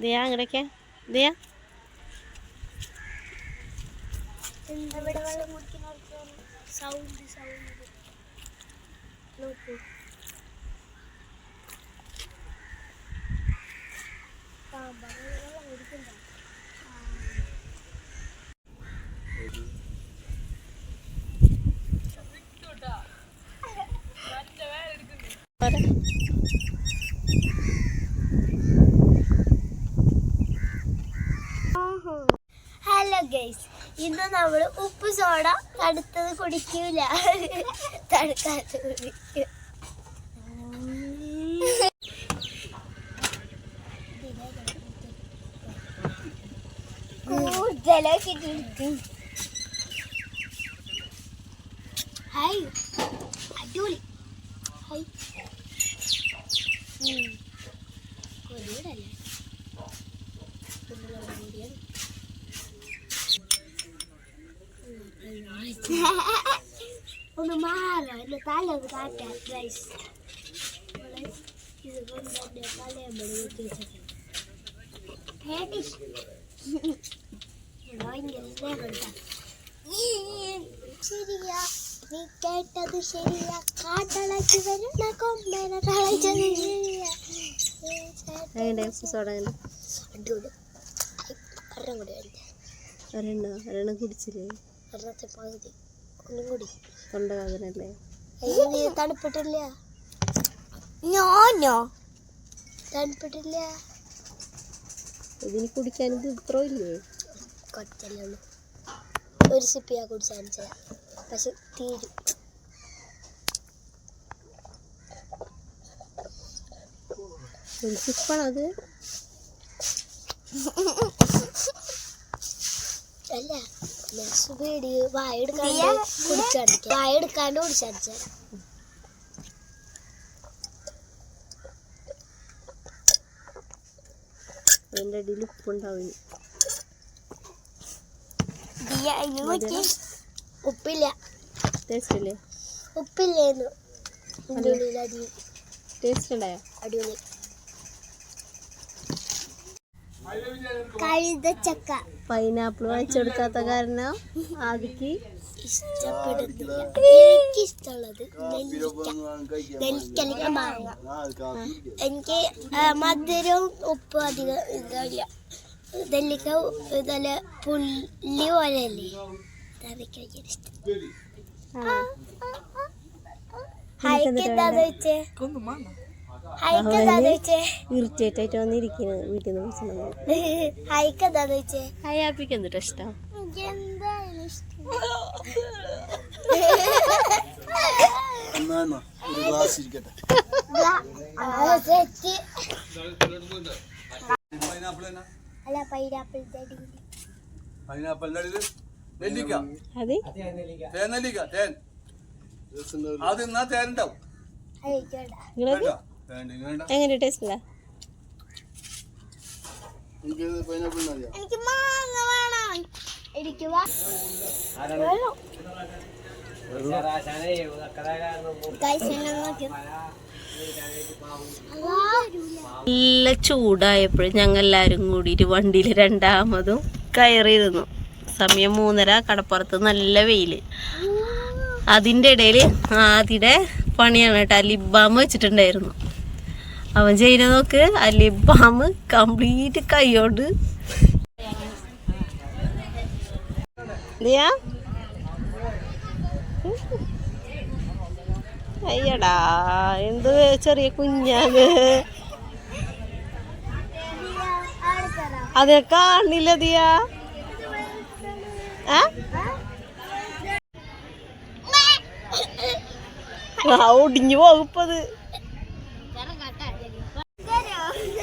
ദിയ അങ്ങടൊക്കെ Diya. Sound sound നോക്കൂ വെള്ളം ഗൈസ് ഇന്ന് നമ്മൾ ഉപ്പ് സോഡ തടുത്തത് കുടിക്കൂല. കൂടുതലൊക്കെ കുടിക്കും. ഹായ് അടിപൊളി ഹായ് കൊടിയൂടല്ലേ ഒന്ന് മാറാം. എന്റെ തല ഒന്ന് കാട്ടാം ഗൈസ് ഇത് കൊണ്ട് എന്റെ തലയമ്പടി സ്നേഹമുണ്ടാ ശരിയാ. നീ കേട്ടത് ശരിയാ. കാട്ടളച്ച് വരുന്ന കൊമ്പന തളച്ചത് ശരിയാ. ഒരെണ്ണ ഒരെണ്ണം കുടിച്ചില്ലേ? ഒരെണ്ണത്തെ പകുതി ഒന്നും കൂടി. തൊണ്ട വേദനല്ലേ അയ്യോ തണുപ്പിട്ടില്ല. ഞാനോ? തണുപ്പിട്ടില്ല. ഇതിന് കുടിക്കാൻ ഇത് ഇത്ര ഇല്ലേ? കുറച്ചല്ലേ ഉള്ളൂ ഒരു സിപ്പിയാ കുടിച്ചാൽ പക്ഷെ തീരും. എനിക്കിപ്പോഴത് അല്ല. നെക്സ്റ്റ് വീഡിയോ വായ എടുക്കാണ്ട് കുടിച്ചടിക്ക കുടിച്ചടിച്ച. എന്റെ അടിയിൽ ഉപ്പുണ്ടാവും ഉപ്പില്ല. ടേസ്റ്റ് ഉപ്പില്ലേന്നു. ഉണ്ടായോ അടിപൊളി. കഴുതച്ചക്ക പൈനാപ്പിൾ വാങ്ങിച്ചെടുക്കാത്ത കാരണം ആദിക്ക് ഇഷ്ടപ്പെടുന്നില്ല. എനിക്കിഷ്ടമുള്ളത് നെല്ലിക്ക. നെല്ലിക്ക അല്ലെങ്കിൽ മാങ്ങ. എനിക്ക് മധുരവും ഉപ്പും അധികം ഇതല്ല. നെല്ലിക്ക ഇതല്ല പുല്ലി അതെനിക്ക് ഭയങ്കര ഇഷ്ടം. ഹൈക്ക് എന്താ വെച്ചേ ഇറിറ്റേറ്റ് ആയിട്ട് വന്നിരിക്കുന്നത് വീട്ടിൽ നിന്ന് വിളിച്ചിട്ടുണ്ടെങ്കിൽ ഹൈക്ക് ആപ്പിക്ക് എന്തിട്ടാ ഇഷ്ടം? നെല്ലിക്ക. തേൻ നെല്ലിക്ക തേൻ. അത് തേൻ ഉണ്ടാവും. എങ്ങനെ ടേസ്റ്റ് എനിക്ക് മാങ്ങ വേണം. എനിക്ക്. നല്ല ചൂടായപ്പോഴും ഞങ്ങൾ എല്ലാവരും കൂടിയിട്ട് വണ്ടിയിൽ രണ്ടാമതും കയറിയിരുന്നു. സമയം മൂന്നര കടപ്പുറത്ത് നല്ല വെയിൽ. അതിന്റെ ഇടയിൽ ആദ്യയുടെ പണിയാണ് കേട്ടോ ലിബാം വെച്ചിട്ടുണ്ടായിരുന്നു. അവൻ ചെയ്യുന്ന നോക്ക്. അല്ലെ ബാമ് കംപ്ലീറ്റ് കൈയോണ്ട്. അയ്യടാ എന്ത് ചെറിയ കുഞ്ഞാന്ന്. അതെ കാണില്ല ദിയാ. ഒടിഞ്ഞു പോകുപ്പത്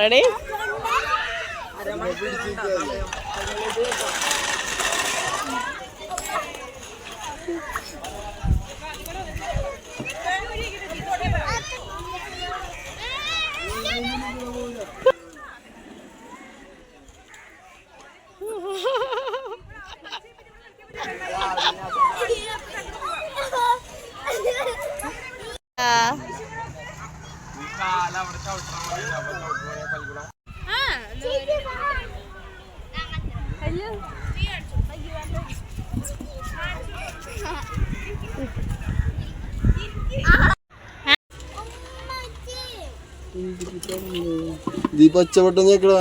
రెడీ Yeah. ദീ പച്ചവട്ടം ഞേക്കടാ